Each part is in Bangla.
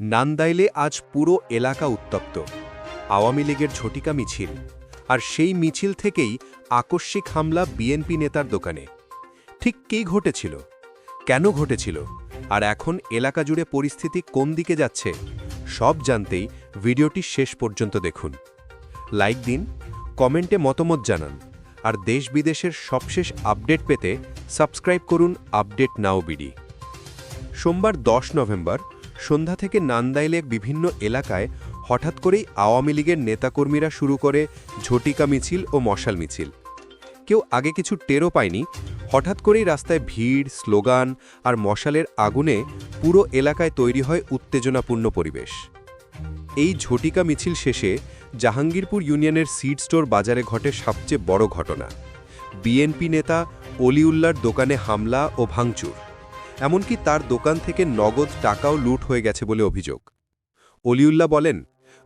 নান্দাইলে আজ পুরো এলাকা উত্তপ্ত। আওয়ামী লীগের ঝটিকা মিছিল, আর সেই মিছিল থেকেই আকস্মিক হামলা বিএনপি নেতার দোকানে। ঠিক কী ঘটেছিল? কেন ঘটেছিল? আর এখন এলাকা জুড়ে পরিস্থিতি কোন দিকে যাচ্ছে? সব জানতেই ভিডিওটি শেষ পর্যন্ত দেখুন। লাইক দিন, কমেন্টে মতামত জানান, আর দেশ বিদেশের সবশেষ আপডেট পেতে সাবস্ক্রাইব করুন আপডেট নাও বিডি। সোমবার দশ নভেম্বর সন্ধ্যা থেকে নান্দাইলের বিভিন্ন এলাকায় হঠাৎ করেই আওয়ামী লীগের নেতাকর্মীরা শুরু করে ঝটিকা মিছিল ও মশাল মিছিল। কেউ আগে কিছু টেরও পায়নি, হঠাৎ করেই রাস্তায় ভিড়, স্লোগান আর মশালের আগুনে পুরো এলাকায় তৈরি হয় উত্তেজনাপূর্ণ পরিবেশ। এই ঝটিকা মিছিল শেষে জাহাঙ্গীরপুর ইউনিয়নের সিড স্টোর বাজারে ঘটে সবচেয়ে বড় ঘটনা। বিএনপি নেতা অলিউল্লার দোকানে হামলা ও ভাঙচুর। এমনকি তার দোকান থেকে নগদ টাকাও লুট হয়ে গেছে বলে অভিযোগ। অলিউল্লাহ বলেন,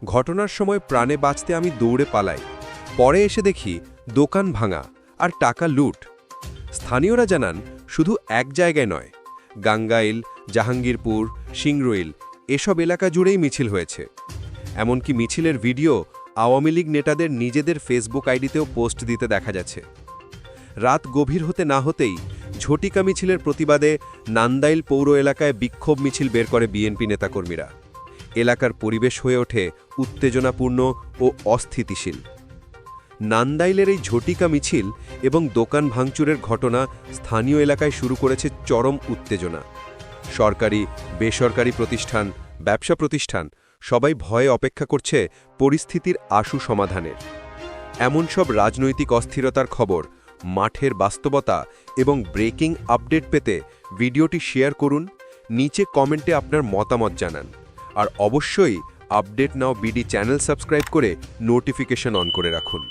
ঘটনার সময় প্রাণে বাঁচতে আমি দৌড়ে পালাই। পরে এসে দেখি দোকান ভাঙা আর টাকা লুট। স্থানীয়রা জানান, শুধু এক জায়গায় নয়, গাঙ্গাইল, জাহাঙ্গীরপুর, সিংরইল, এসব এলাকা জুড়েই মিছিল হয়েছে। এমনকি মিছিলের ভিডিও আওয়ামী লীগ নেতাদের নিজেদের ফেসবুক আইডিতেও পোস্ট দিতে দেখা যাচ্ছে। রাত গভীর হতে না হতেই ঝটিকা মিছিলের প্রতিবাদে নান্দাইল পৌর এলাকায় বিক্ষোভ মিছিল বের করে বিএনপি নেতাকর্মীরা। এলাকার পরিবেশ হয়ে ওঠে উত্তেজনাপূর্ণ ও অস্থিতিশীল। নান্দাইলের এই ঝটিকা মিছিল এবং দোকান ভাঙচুরের ঘটনা স্থানীয় এলাকায় শুরু করেছে চরম উত্তেজনা। সরকারি, বেসরকারি প্রতিষ্ঠান, ব্যবসা প্রতিষ্ঠান সবাই ভয়ে অপেক্ষা করছে পরিস্থিতির আশু সমাধানের। এমন সব রাজনৈতিক অস্থিরতার খবর মাঠের বাস্তবতা এবং ব্রেকিং আপডেট পেতে ভিডিওটি শেয়ার করুন, নিচে কমেন্টে আপনার মতামত জানান, আর অবশ্যই update now BD channel subscribe করে নোটিফিকেশন অন করে রাখুন।